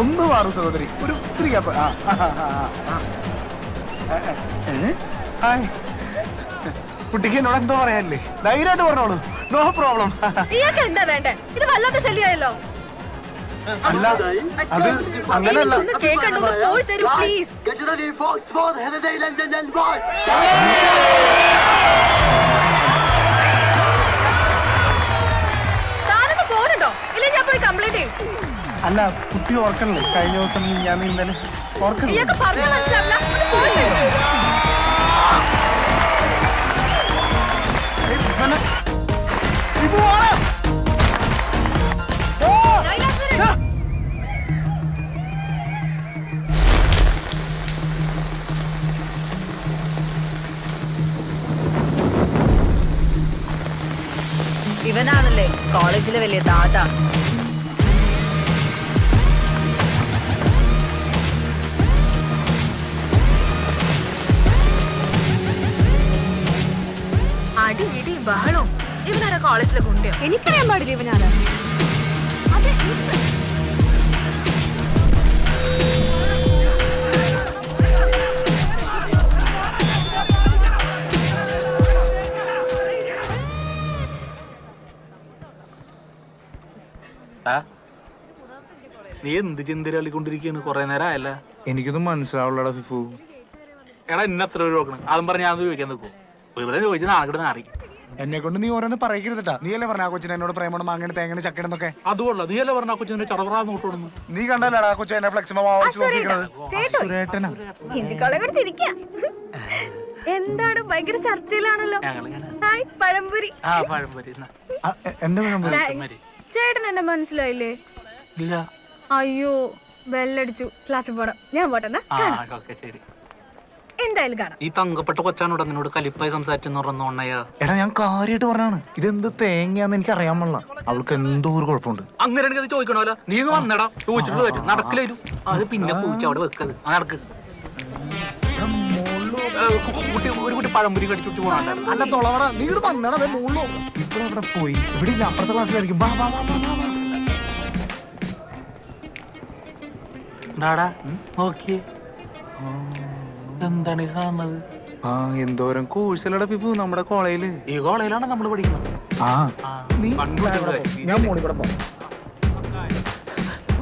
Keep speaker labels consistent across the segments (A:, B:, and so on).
A: ഒന്ന് മാറും സഹോദരി ഒരു ഒത്തിരി ആ? ഹായ് കുട്ടിക്ക് എന്നോട് എന്തോ പറയാനില്ലേ ധൈര്യമായിട്ട് പറഞ്ഞോളൂ നോ പ്രോബ്ലം
B: ഇയാൾക്ക് എന്താ വേണ്ടേ ഇത് വല്ലാത്ത ശല്യമായല്ലോ
A: അല്ല അത് അങ്ങനെയല്ല
B: ഒന്ന് കേക്കണ്ട ഒന്ന് പോയി തരൂ പ്ലീസ് താനൊന്ന് പോരുണ്ടോ ഇല്ല ഞാൻ പോയി കംപ്ലൈന്റ് ചെയ്യും
A: അല്ല കുട്ടി ഓർക്കണല്ലേ കഴിഞ്ഞ ദിവസം ഞാൻ ഇന്നലെ ഓർക്കണല്ലേ.
B: ഇവനാണല്ലേ കോളേജിലെ വലിയ ദാദ കോളേജിലെ ഗുണ്ടയോ എനിക്കറിയാൻ പാടില്ല ഇവനാണ്. അതെ
C: നീ എന്ത് ചിന്തരാളിക്കൊണ്ടിരിക്കുകയാണ് കുറെ നേരം ആയല്ല.
A: എനിക്കൊന്നും മനസ്സിലാവുള്ളടാ ഫിഫു.
C: എടാ ഇന്നത്ര ഒരു നോക്കണം അതും പറഞ്ഞ് ഞാൻ ചോദിക്കാൻ നിൽക്കും വെറുതെ ചോദിച്ചാൽ നാളെ നാറി.
A: എന്നെ കൊണ്ട് നീ ഓരോന്ന് പറയരുതട്ടാ നീ അല്ലേ പറഞ്ഞ ആ കൊച്ചിനെ എന്നോട് പ്രേമണം മാങ്ങനെ തേങ്ങനെ ചക്കണെന്നൊക്കെ
C: അതുകൊള്ള നീ അല്ലേ പറഞ്ഞ കൊച്ചിനെ ചടവറാന്ന് നോട്ടോടുന്നു
A: നീ കണ്ടല്ലേടാ ആ കൊച്ചു എന്നെ ഫ്ലെക്സിമോ സുരേട്ടനാ
B: ഇഞ്ചിക്കോളെ കൂടെ ചിരിക്ക. എന്താണ്? ഭയങ്കര ചർച്ചയിലാണല്ലോ. ഹായ് പഴംപുരി.
C: ആ പഴംപൊരി. എന്നാ.
A: ആ, എന്റെ വേണം
B: ചേട്ടൻ എന്നെ മനസ്സിലായില്ലേ?
C: ഇല്ല.
B: അയ്യോ ബെല്ലടിച്ചു. ക്ലാസ്സിൽ പോടാം. ഞാൻ പോട്ടെന്നാ
C: ആ ഓക്കെ ശരി.
B: എന്തായാലും കാണാം.
C: ഈ തങ്കപ്പെട്ട കൊച്ചാനോട് നിന്നോട് കലിപ്പായി സംസാരിച്ചെന്ന്
A: എടാ ഞാൻ കാര്യമായിട്ട് പറഞ്ഞാണ് ഇതെന്ത് തേങ്ങയാന്ന് എനിക്ക് അറിയാൻ പാടില്ല അവൾക്ക് എന്തോ ഒരു കുഴപ്പമുണ്ട്.
C: അങ്ങനെ അത് ചോദിക്കണമല്ലോ നീ ഒന്ന് വന്നടാ. ചോദിച്ചിട്ട് വരും. നടക്കില്ലേലും അത് പിന്നെ പൂച്ച അവിടെ വെക്കത് ആ നടക്ക്. ഏ, കു- കുട്ടി ഒരു കുട്ടി പഴംപൊരി കടിച്ചു പോകണ്ടായിരുന്നു
A: അല്ല തൊളവട നീ ഇവിടെ വന്നടാ അതെ അവിടെ പോയി. ഇവിടെ ഇല്ല അപ്പുറത്തെ ക്ലാസ്സിലായിരിക്കും. വാ വാ വാ വാ
C: ഡാടാ നോക്കിയേ. എന്താണ് കാണുന്നത്?
A: ആ എന്തോരം കോഴ്സല്ലടാ ഫിഫു നമ്മുടെ കോളേജിൽ.
C: ഈ കോളേജിലാണ് നമ്മൾ പഠിക്കുന്നത്.
A: ആ നീ. ഞാൻ മോളി കൂടെ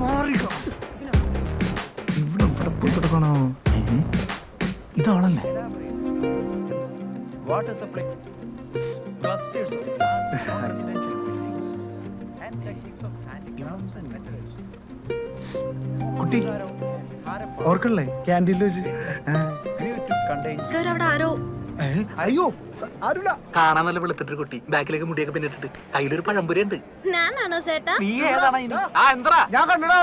A: മാറിക്കോ. ഇവിടെ ഇവിടെ പോയി കിടക്കണോ? ഇതാണല്ലേ?
D: Water supply of large non-residential buildings and techniques of handicrafts and metals.
A: കുട്ടി ഓർക്കണല്ലേ? ക്യാന്റീനിൽ വെച്ച്.
B: സർ അവിടെ ആരോ?
A: അയ്യോ
C: കാണാൻ നല്ല വെളുത്തിട്ട് കുട്ടി. ബാക്കിലേക്ക് മുടിയൊക്കെ പിന്നിട്ടിട്ട് കയ്യിലൊരു പഴംപുരി ഉണ്ട്
B: ഞാനാണോ ചേട്ടാ?
C: നീ ഏതാണ്? ആ എന്താ
A: ഞാൻ കണ്ടടാ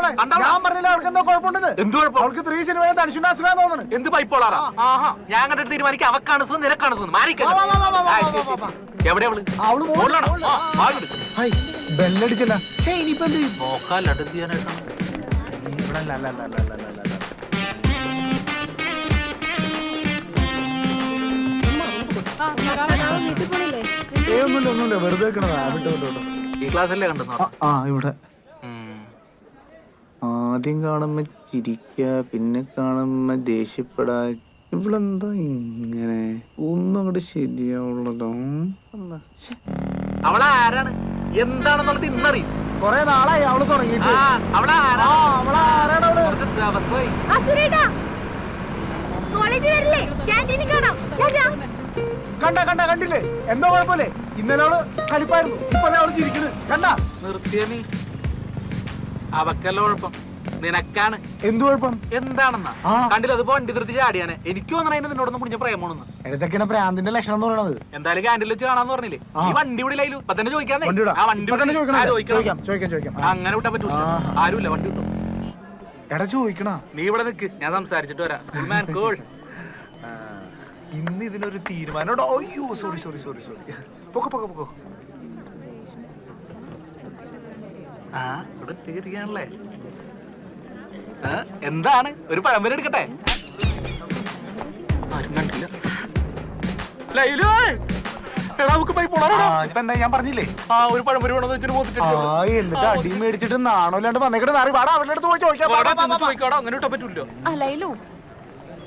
A: ഞാൻ പറഞ്ഞില്ല അവൾക്ക് എന്തോ കുഴപ്പമുണ്ടെന്ന്?
C: എന്ത് കുഴപ്പം?
A: അവൾക്ക് ത്രീ സിനിമയെ തനിച്ചുണ്ടാസുകാന്ന് തോന്നുന്നു.
C: എന്ത് പൈപ്പോളാറാ ആഹാ. ഞാൻ കണ്ടിട്ട് തീരുമാനിക്കാം. അവക്കാണ് സുഖം നിനക്കാണ് സുഖം മാറിക്കല്ലോ
A: വാ, വാ, വാ, വാ, വാ,
C: ആ,
A: വാ,
C: ശരി,
A: വാ, വാ.
C: ശരി. എവിടെ
A: അവൾ ബെല്ലടിച്ചില്ല എന്ത്?
C: ചെയ്യാനായിട്ടാണ്.
A: അല്ല, അല്ല, അല്ല, അല്ല, അല്ല, അല്ല, la la ഒന്നുമില്ല ഒന്നുമില്ല വെറുതെ വെക്കണതാ വിട്ടോ വിട്ടോ വിട്ടോ.
C: ഈ ക്ലാസ്സല്ലേ കണ്ടെന്നോ
A: ആ, ആ ഇവിടെ. ആദ്യം കാണുമ്പോ ചിരിക്ക പിന്നെ കാണുമ്പോ ദേഷ്യപ്പെടാ. ഇവളെന്താ ഇങ്ങനെ? ഒന്നും അങ്ങോട്ട് ശരിയാവുള്ളതോ
C: ആരാണ് എന്താണെന്നുള്ളത് ഇന്നറിയും.
A: കൊറേ നാളായി അവൾ
C: ആ
A: തുടങ്ങിയിട്ട് കണ്ട കണ്ട കണ്ടില്ലേ? എന്തോ കുഴപ്പമില്ലേ? ഇന്നലെ അവൾ കലിപ്പായിരുന്നു. ഇപ്പൊ അവൾ ചിരിക്കുന്നത്. കണ്ട?
C: നിർത്തിയ നീ. അവക്കല്ല കുഴപ്പം. നിനക്കാണ്.
A: എന്ത് കുഴപ്പം?
C: എന്താണെന്നാ? കണ്ടില്ല അത് വണ്ടി നിർത്തി ചാടിയാണ്. എനിക്ക് തോന്നണ അതിന് നിന്നോടൊന്നും മുടിഞ്ഞ പ്രേമോണെന്ന്
A: ഇതൊക്കെയാണ് പ്രാന്തിന്റെ ലക്ഷണം എന്ന് പറയുന്നത്
C: എന്തായാലും കാൻഡിൽ വെച്ച് കാണാന്ന് പറഞ്ഞില്ലേ? ഈ വണ്ടി ഇവിടെ ഇല്ലായിരുന്നു ഇപ്പൊ തന്നെ ചോദിക്കാന്നേ. ആ വണ്ടി അങ്ങനെ വിട്ടാ പറ്റൂല. ആരുമില്ല വണ്ടി വിട്ടോ.
A: എടാ ചോദിക്കണ?
C: നീ ഇവിടെ നിക്ക്. ഞാൻ സംസാരിച്ചിട്ട് വരാം. കോൾ.
A: ഇന്ന് ഇതിനൊരു തീരുമാനം അയ്യോ സോറി സോറി സോറി സോറി പൊക്കോ പൊക്കോ പൊക്കോ.
C: ആ ഇവിടെ തീരുകയാണല്ലേ എന്താണ്? ഒരു പഴംപരി എടുക്കട്ടെ? ആരും കണ്ടില്ല. ലൈലു എടാ നമുക്ക് പോയി പോണാ?
A: ഇപ്പൊ എന്താ ഞാൻ പറഞ്ഞില്ലേ?
C: ആ ഒരു പഴംപൊരി വേണമെന്ന് വെച്ചിട്ട് പോത്തിട്ട്
A: ആ എന്നിട്ട് അടി മേടിച്ചിട്ട് നാണോല്ലാണ്ട് വന്നേക്കിട്ട് നാറി പാടാ അവരുടെ അടുത്ത് പോയി ചോദിക്കാം.
C: ചോദിക്കാടാ അങ്ങനെ ഇട്ടാ പറ്റൂല്ലോ
B: അലയിലു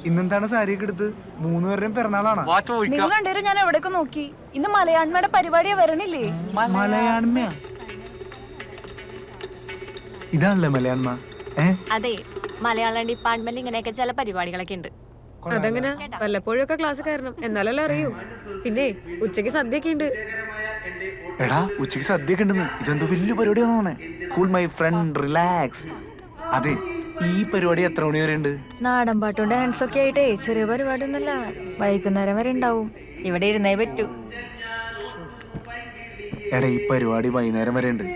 A: ഇന്നെന്താണ് സാരിയൊക്കെ എടുത്ത്? മൂന്ന് മൂന്നുപേരുടെയും പിറന്നാളാണ്.
C: വാ ചോദിക്കാം.
B: നിങ്ങൾ രണ്ടുപേരും ഞാൻ എവിടെയൊക്കെ നോക്കി? ഇന്ന് മലയാണ്മയുടെ പരിപാടിയാ വരണില്ലേ?
A: മലയാണ്മ ഇതാണല്ലേ മലയാണ്മ
E: അതെ മലയാളം ഡിപ്പാർട്ട്മെന്റിൽ ഇങ്ങനെയൊക്കെ ചില പരിപാടികളൊക്കെ ഉണ്ട്.
F: അതങ്ങനെ? വല്ലപ്പോഴൊക്കെ ക്ലാസ് കയറണം. എന്നാലല്ലേ അറിയൂ. പിന്നെ ഉച്ചയ്ക്ക് സദ്യയൊക്കെ ഉണ്ട്.
A: എടാ ഉച്ചയ്ക്ക് സദ്യയൊക്കെ ഉണ്ടെന്ന്. ഇതെന്തോ വലിയ പരിപാടിയാണ് കൂൾ മൈ ഫ്രണ്ട് റിലാക്സ് അതെ ഈ പരിപാടി എത്ര മണി വരെ ഉണ്ട്?
B: നാടൻ പാട്ടും ഡാൻസ് ഒക്കെ ആയിട്ടേ ചെറിയ പരിപാടി ഒന്നല്ല വൈകുന്നേരം വരെ ഉണ്ടാവും. ഇവിടെ ഇരുന്നേ പറ്റൂ.
A: എടാ ഈ പരിപാടി വൈകുന്നേരം വരെ ഉണ്ട്.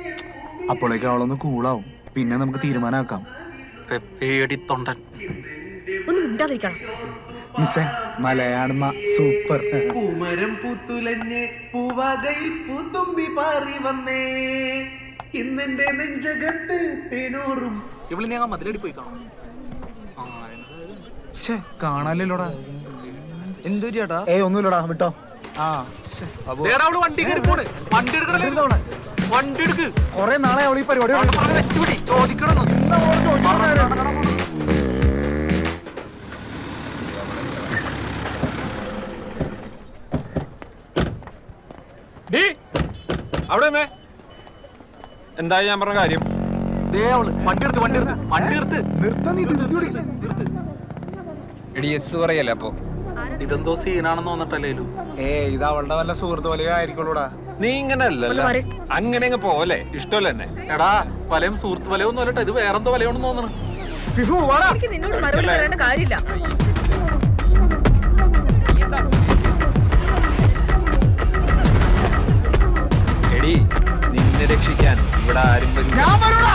A: അപ്പോഴേക്കും അവളൊന്ന് കൂളാവും പിന്നെ നമുക്ക് തീരുമാനമാക്കാം
C: പേടി തൊണ്ടൻ.
F: ഒന്ന് മിണ്ടാതിരിക്കണം.
A: മിസ്സേ മലയാണ്മ സൂപ്പർ.
G: പൂമരം പൂത്തുലഞ്ഞ് പൂവാകയിൽ പൂത്തുമ്പി പാറി വന്നേ. ഇന്നെന്റെ നെഞ്ചകത്ത് തേനൂറും.
C: ഇവിടെ ഞാൻ മതിലടി പോയി കാണാം.
A: ശ്ശേ കാണാനില്ലോടാ
D: എന്തോ ചേട്ടാ
A: ഏ ഒന്നുമില്ലടാ വിട്ടോ.
D: ആ
C: അവൾ വണ്ടി കയറി പോണ്. വണ്ടി എടുക്കണല്ലേ? വണ്ടി എടുക്ക്
A: കൊറേ നാളെ അവൾ ഈ പരിപാടി
C: വെച്ചുപിടി ചോദിക്കണം
H: അവിടെ നിന്നേ. എന്തായി ഞാൻ പറഞ്ഞ കാര്യം?
C: ദേ അവൾ. വണ്ടി എടുത്ത് വണ്ടി എടുത്ത് വണ്ടി എടുത്ത്
A: നിർത്താൻ?
H: എടി എസ് പറയല്ലേ അപ്പൊ?
C: ഇതെന്തോ സീനാണെന്ന് തോന്നിട്ടല്ലേ
A: ഏ ഇത് അവളുടെ വല്ല സുഹൃത്ത് വലിയ ആയിരിക്കുള്ളൂടാ.
H: നീ ഇങ്ങനെ അല്ലല്ലോ അങ്ങനെ അങ്ങ് പോവല്ലേ? ഇഷ്ടമല്ല എന്നെ?
C: എടാ വലയും സുഹൃത്ത് വലയൊന്നും അല്ലട്ടോ. ഇത് വേറെന്തോ വലയാണെന്ന് തോന്നണം.
A: ഫിഫു വാടാ.
F: എനിക്ക് നിന്നോട് മറുപടി പറയേണ്ട കാര്യമില്ല.
H: എടി നിന്നെ രക്ഷിക്കാൻ ഇവിടെ ആരും വരില്ല.
A: ഞാൻ വരൂടാ.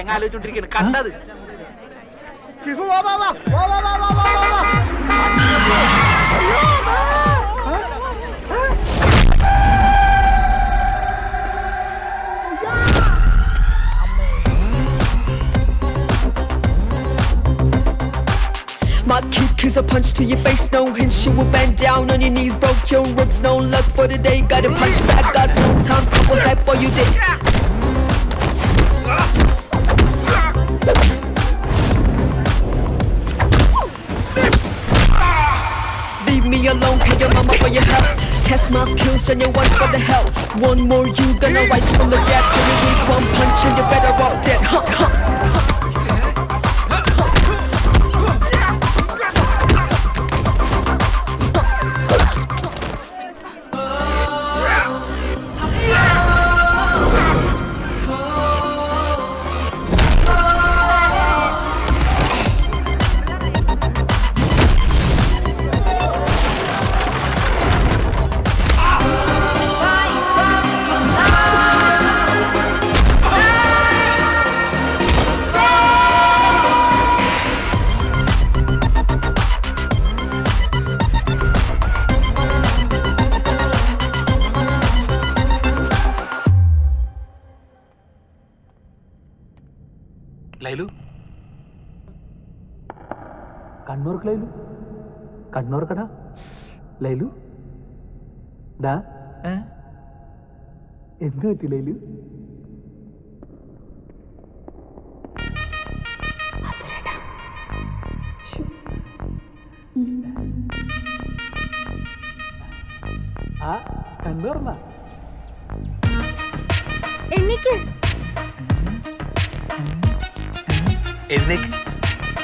C: തേങ്ങ ആലോചിച്ചോണ്ടിരിക്കണ് കണ്ടത്
A: ഫിഫു വാ വാ വാ വാ വാ വാ വാ വാ വാ വാ
I: My kick is a punch to your face, no hints. You will bend down on your knees, broke your ribs. No luck for today. Got to punch back, got no time. Couple that for you did. Leave me alone, pay your mama for your help. Test my skills and you're one for the hell. One more, you gonna rise from the dead. A weak one punch and you're better off dead. Huh, huh.
C: ലൈലു? കണ്ണൂർക്ക് ലൈലു? കണ്ണൂർക്കടാ? ലൈലു? ഡാ? എന്ത് പറ്റി ലൈലു? ആ കണ്ണൂർന്നാ.
B: എനിക്ക്
C: എഴുന്നേക്ക്.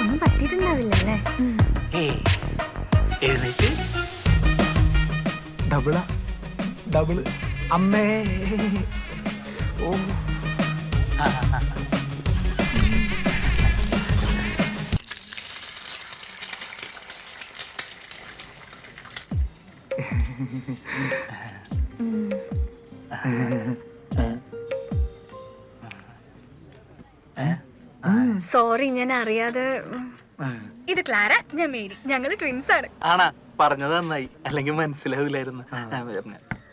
B: ഒന്നും പറ്റിയിട്ടുണ്ടാവില്ലല്ലേ?
C: ഏയ് എഴുന്നേക്ക്.
A: ഡബിളാ അമ്മേ. ഓ.
B: ഏ സോറി ഞാൻ അറിയാതെ ഇത് ക്ലാര ഞാൻ മേരി. ഞങ്ങൾ ട്വിൻസ് ആണ്.
C: ആണാ പറഞ്ഞത് നന്നായി. അല്ലെങ്കിൽ മനസ്സിലാവില്ലായിരുന്നു.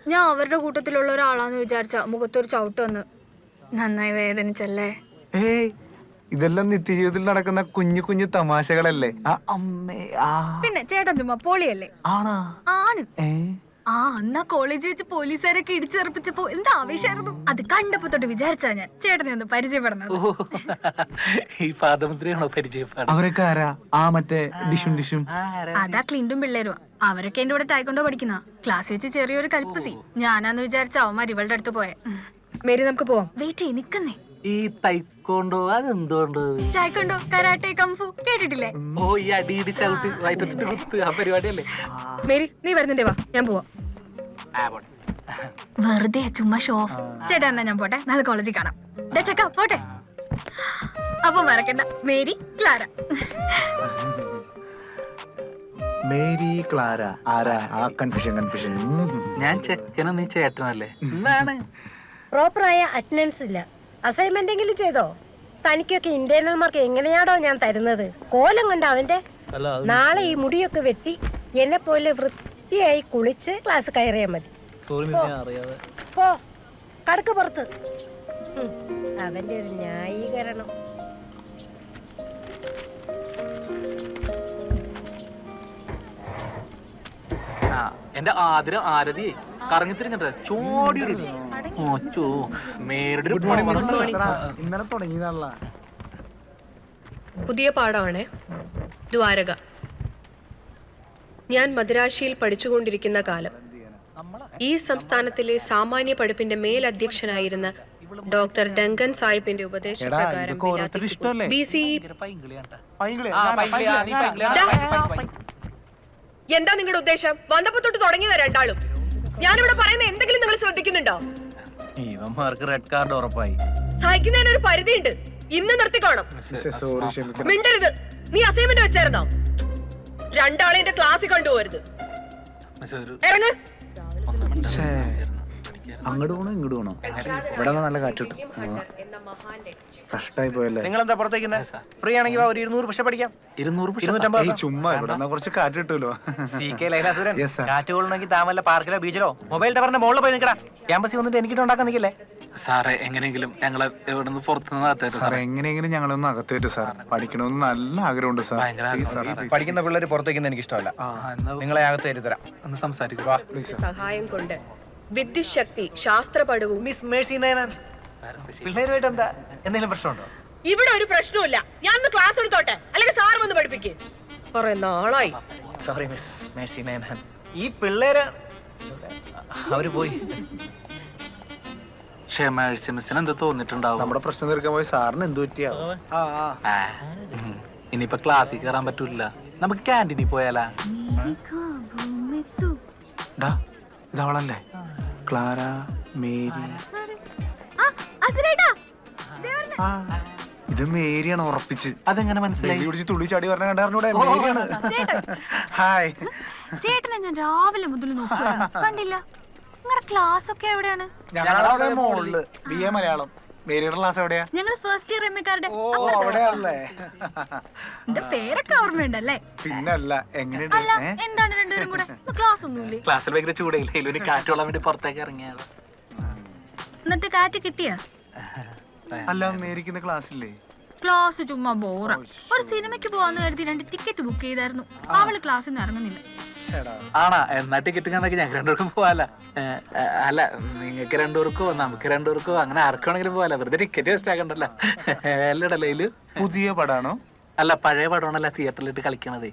B: ഞാൻ അവരുടെ കൂട്ടത്തിലുള്ള ഒരാളാന്ന് വിചാരിച്ച മുഖത്തൊരു ചവിട്ട് വന്ന്. നന്നായി വേദനിച്ചല്ലേ?
A: ഏയ് ഇതെല്ലാം നിത്യജീവിതത്തിൽ നടക്കുന്ന കുഞ്ഞു കുഞ്ഞു തമാശകളല്ലേ? ആ അമ്മേ ആ.
B: പിന്നെ ചേട്ടൻ ചുമ്മാ പോളിയല്ലേ?
A: ആണാ.
B: ആണ്.
A: ഏ?
B: ആ അന്നാ കോളേജിൽ വെച്ച് പോലീസുകാരൊക്കെ ഇടിച്ചെറുപ്പിച്ചപ്പോ എന്ത് ആവേശമായിരുന്നു അത് കണ്ടപ്പോ തൊട്ട് വിചാരിച്ചാ ഞാൻ ചേട്ടനെ ഒന്ന് പരിചയപ്പെടുന്നത്.
C: ഈ പാദമന്ത്രിയാണോ പരിചയപ്പാട്
A: അവരൊക്കെ ആരാ? ആ മറ്റേ ഡിഷും ഡിഷും.
B: അതാ ക്ലിൻഡും പിള്ളേരും അവരൊക്കെ എന്റെ കൂടെ ടൈക്കൊണ്ടോ പഠിക്കുന്ന. ക്ലാസ് വെച്ച് ചെറിയൊരു കൽപ്പസി ഞാനാന്ന് വിചാരിച്ച അവന്മാർ ഇവളുടെ അടുത്ത് പോയെ.
F: മേരി നമുക്ക് പോവാം.
B: വെയിറ്റ് ചെയ്യ് നിക്കുന്നേ.
C: ഈ തൈക്കോണ്ടോ അതെന്തുകൊണ്ട്?
B: ടൈക്കൊണ്ടോ കരാട്ടെ കംഫു കേട്ടിട്ടില്ലേ?
C: ഓ ഈ അടിയിടി ചവിട്ടി വയറ്റത്തിട്ട് കുത്ത് ആ പരിപാടിയല്ലേ?
F: മേരി നീ വരുന്നുണ്ടേ വാ. ഞാൻ പോവാ.
B: വെറുതെ ചുമ്മാ ഷോ ഓഫ് ചേട്ടാ എന്നാ ഞാൻ പോട്ടെ. നാളെ കോളേജിൽ കാണാം. ദേ ചെക്ക പോട്ടെ. അപ്പൊ മറക്കണ്ട. Mary Clara.
A: മേരി ക്ലാര ആരാ? ആ കൺഫ്യൂഷൻ കൺഫ്യൂഷൻ
C: ഞാൻ ചെക്കനും നീ ചേട്ടനല്ലേ? എന്താണ്?
J: പ്രോപ്പറായ അറ്റൻഡൻസ് ഇല്ല. അസൈൻമെന്റ് എങ്കിലും ചെയ്തോ? തനിക്കൊക്കെ ഇന്റേണൽ മാർക്ക് എങ്ങനെയാടോ ഞാൻ തരുന്നത്? കോലം കണ്ട അവന്റെ? നാളെ ഈ മുടിയൊക്കെ വെട്ടി എന്നെ പോലെ വൃത്തിയായി കുളിച്ച് ക്ലാസ് കയറിയാൽ മതി. പോ. കടക്ക് പുറത്ത്. അവന്റെ ഒരു ന്യായീകരണം.
C: ആ എന്റെ ആദരം ആരതി കറങ്ങിത്തിരിഞ്ഞിട്ട് ചോടിയൊരു ചോടി ഒരു
A: ഇന്നലെ തുടങ്ങിയതാണല്ലോ
F: പുതിയ പാഠമാണ്. ദ്വാരക. ഞാൻ മദ്രാശിയിൽ പഠിച്ചുകൊണ്ടിരിക്കുന്ന കാലം. ഈ സംസ്ഥാനത്തിലെ സാമാന്യ പഠിപ്പിന്റെ മേലധ്യക്ഷനായിരുന്ന ഡോക്ടർ ഡങ്കൻ സാഹിബിന്റെ ഉപദേശപ്രകാരം? ബി സി എന്താ നിങ്ങളുടെ ഉദ്ദേശം? വന്നപ്പോ തൊട്ട് തുടങ്ങിയതാ രണ്ടാളും. ഞാനിവിടെ പറയുന്ന എന്തെങ്കിലും നിങ്ങൾ ശ്രദ്ധിക്കുന്നുണ്ടോ?
D: ഇവന്മാർക്ക് റെഡ് കാർഡ് ഉറപ്പായി.
F: സഹിക്കുന്നതിന് ഒരു പരിധിയുണ്ട്. ഇന്ന് നിർത്തിക്കോണം.
A: സോറി ക്ഷമിക്കണം.
F: മിണ്ടരുത്. നീ അസൈൻമെന്റ് വെച്ചായിരുന്നോ? രണ്ടാളെ എന്റെ ക്ലാസ്സിൽ കൊണ്ടുപോകരുത്. ഇറങ്ങ്.
A: അങ്ങോട്ട് പോണോ ഇങ്ങോട്ട് പോണോ? ഇവിടെ നല്ല കാറ്റ് കിട്ടും. കഷ്ടായി പോയല്ലേ?
D: നിങ്ങൾ എന്താ പുറത്തേക്ക് ഫ്രീ ആണെങ്കിൽ വാ, ഒരു ഇരുന്നൂറ് പക്ഷെ പഠിക്കാം.
C: ഇരുന്നൂറ് പുഷ്
D: ഇരുന്നൂറ്റമ്പത്
A: ചുമ്മാ ഇവിടെ കുറച്ച് കാറ്റ് കിട്ടുമല്ലോ.
D: സി കെ ലൈലാസുരൻ കാറ്റ് കൊള്ളണമെങ്കിൽ താമല്ല പാർക്കിലോ ബീച്ചിലോ? മൊബൈൽ ടവറിന്റെ മുകളിൽ പോയി നിൽക്കടാ. ക്യാമ്പസിൽ വന്നിട്ട് എനിക്കിട്ട് ഉണ്ടാക്കാൻ നിൽക്കില്ലേ?
C: സാറേ എങ്ങനെയെങ്കിലും ഞങ്ങളെ എവിടെ നിന്ന് പുറത്തുനിന്ന് നടത്തരുത്
A: സാർ എങ്ങനെയെങ്കിലും ഞങ്ങളൊന്ന് അകത്തേറ്റ് സാർ പഠിക്കണമെന്ന് നല്ല ആഗ്രഹമുണ്ട് സാർ.
D: പഠിക്കുന്ന പിള്ളേർ പുറത്തേക്ക് എനിക്ക് ഇഷ്ടമല്ല നിങ്ങളെ അകത്ത് തരാം.
C: ഒന്ന് സംസാരിക്കുക
F: സഹായം കൊണ്ട് വിദ്യുശക്തി ശാസ്ത്രപടവും
D: മിസ് മേഴ്സി നയനാൻസ് പിള്ളേരുമായിട്ട് എന്താ എന്തെങ്കിലും പ്രശ്നമുണ്ടോ?
F: ഇവിടെ ഒരു പ്രശ്നവുമില്ല. ഞാൻ ഒന്ന് ക്ലാസ് എടുത്തോട്ടെ? അല്ലെങ്കിൽ സാർ വന്ന് പഠിപ്പിക്ക്. കുറെ നാളായി.
D: സോറി മിസ് മേഴ്സി മാം ഈ പിള്ളേര് അവർ പോയി.
C: ക്ഷമ മിസ്സിന് എന്ത് തോന്നിട്ടുണ്ടാവും
A: നമ്മുടെ പ്രശ്നം തീർക്കാൻ പോയി സാറിന് എന്ത് പറ്റിയാവും ആ.
C: ഇനിയിപ്പൊ ക്ലാസ്സിൽ കയറാൻ പറ്റൂല. നമുക്ക് ക്യാന്റീനിൽ പോയാലാ.
A: ഡാ ഇതവളല്ലേ ക്ലാര മേരി ഇത് മേരിയാണ് ഉറപ്പിച്ച്.
C: അതെങ്ങനെ മനസ്സിലായി?
A: പിടിച്ച് തുള്ളി ചാടി പറഞ്ഞ കണ്ടാറിനൂടെ മേരിയാണ്. ഹായ്.
B: ചേട്ടനെ ഞാൻ രാവിലെ മുതൽ നോക്കുകയാണ് കണ്ടില്ല. നിങ്ങളുടെ ക്ലാസ് ഒക്കെ എവിടെയാണ്?
A: ഞങ്ങളുടെ മോളിൽ. B A Malayalam. മേരിയുടെ ക്ലാസ് എവിടെയാ?
B: ഞങ്ങൾ ഫസ്റ്റ് ഇയർ എം എക്കാരുടെ
A: ഓ അവിടെയാണല്ലേ.
B: എന്റെ പേരൊക്കെ ഓർമ്മയുണ്ടല്ലേ?
A: പിന്നല്ല എങ്ങനെയുണ്ട്?
B: അല്ല എന്താണ് രണ്ടുപേരും കൂടെ? ക്ലാസ് ഒന്നുമില്ലേ?
C: ക്ലാസ്സിൽ ഭയങ്കര ചൂടയില്ല കാറ്റ് കാറ്റുകൊള്ളാൻ വേണ്ടി പുറത്തേക്ക് ഇറങ്ങിയത്.
B: എന്നിട്ട് കാറ്റ് കിട്ടിയ?
A: അല്ല മേരിക്കുന്ന ക്ലാസ് ഇല്ലേ
B: ക്ലാസ് ചുമ്മാ ബോറ ഒരു സിനിമയ്ക്ക് പോവാന്ന് കരുതി രണ്ട് ടിക്കറ്റ് ബുക്ക് ചെയ്തായിരുന്നു. അവൾ ക്ലാസ്സിൽ നിന്ന് ഇറങ്ങുന്നില്ല.
C: ആണാ എന്നാ ടിക്കറ്റ് കണ്ടെങ്കിൽ ഞങ്ങൾക്ക് രണ്ടുപേർക്കും പോവാല. അല്ല നിങ്ങൾക്ക് രണ്ടുപേർക്കോ നമുക്ക് രണ്ടുപേർക്കോ അങ്ങനെ ആർക്കാണെങ്കിലും പോവാല. വെറുതെ ടിക്കറ്റ് വേസ്റ്റ് ആക്കണ്ടല്ലോ. അല്ലടല്ലേ
A: പുതിയ പടാണോ?
C: അല്ല പഴയ പടമാണല്ല തിയേറ്ററിലിട്ട് കളിക്കണതേ.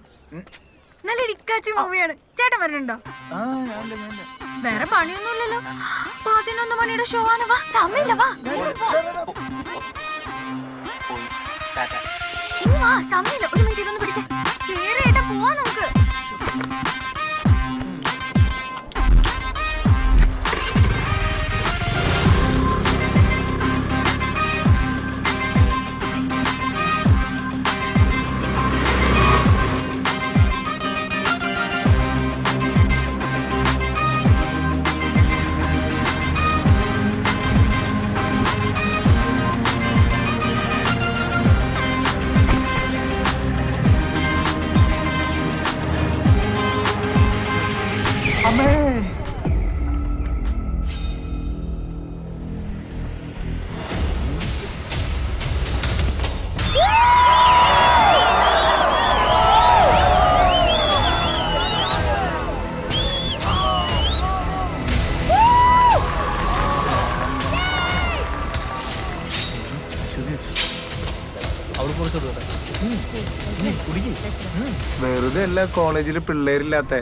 B: നല്ല ഇടിക്കാച്ചി മൂവിയാണ് ചേട്ടൻ
A: ഞാനില്ല.
B: വേറെ പണിയൊന്നുമില്ലല്ലോ പതിനൊന്ന് മണിയുടെ ഷോ ആണ് വാ സമയമില്ല വാ സമയമില്ല ഒരു
A: അല്ല കോളേജിൽ പിള്ളേരില്ലാത്ത.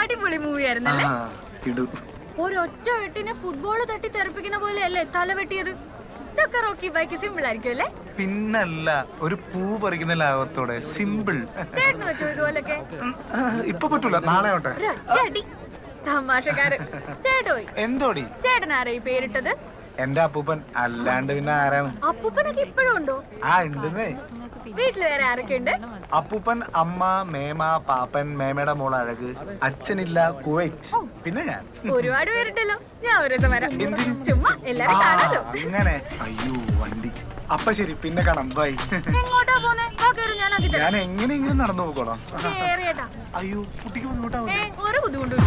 B: അടിപൊളി മൂവി ആയിരുന്നല്ലേ?
A: ഇടൂ
B: ഒരൊറ്റ വെട്ടിനെ ഫുട്ബോൾ തട്ടി തെറിപ്പിക്കുന്ന പോലെ അല്ലേ തല വെട്ടിയത്? ഇതൊക്കെ റോക്കി ബൈക്ക് സിമ്പിൾ ആയിരിക്കും അല്ലേ?
A: പിന്നല്ല ഒരു പൂ പറിക്കുന്ന ലാഭത്തോടെ സിമ്പിൾ.
B: ചേട്ടന് പറ്റുമോ ഇതുപോലൊക്കെ?
A: ഇപ്പൊ പറ്റൂല. നാളെ ആവട്ടെ.
B: ഒരൊറ്റ അടി തമാശക്കാരൻ ചേട്ടോയ്
A: എന്തോടി?
B: ചേട്ടൻ ഈ പേരിട്ടത്?
A: എന്റെ അപ്പൂപ്പൻ അല്ലാണ്ട് പിന്നെ ആരാണ്?
B: അപ്പൂപ്പനൊക്കെ ഇപ്പോഴും ഉണ്ടോ?
A: ആ ഉണ്ടെന്നേ.
B: വീട്ടിൽ വേറെ ആരൊക്കെ ഉണ്ട്?
A: അപ്പൂപ്പൻ അമ്മ മേമ പാപ്പൻ മേമയുടെ മോൾ അഴക് അച്ഛനില്ല കുവൈറ്റ് പിന്നെ ഞാൻ.
B: ഒരുപാട് പേരുണ്ടല്ലോ. ഞാൻ ഒരു ദിവസം വരാം. ചുമ്മാ എല്ലാരും കാണാലോ.
A: അങ്ങനെ. അയ്യോ വണ്ടി. അപ്പൊ ശരി പിന്നെ കാണാം. ബൈ
B: എങ്ങോട്ടാ പോന്നെ? ഞാൻ
A: എങ്ങനെയെങ്കിലും നടന്നു പോകണം. അയ്യോ കുട്ടിക്ക് മുന്നോട്ടാ
B: ഒരു ബുദ്ധിമുട്ടില്ല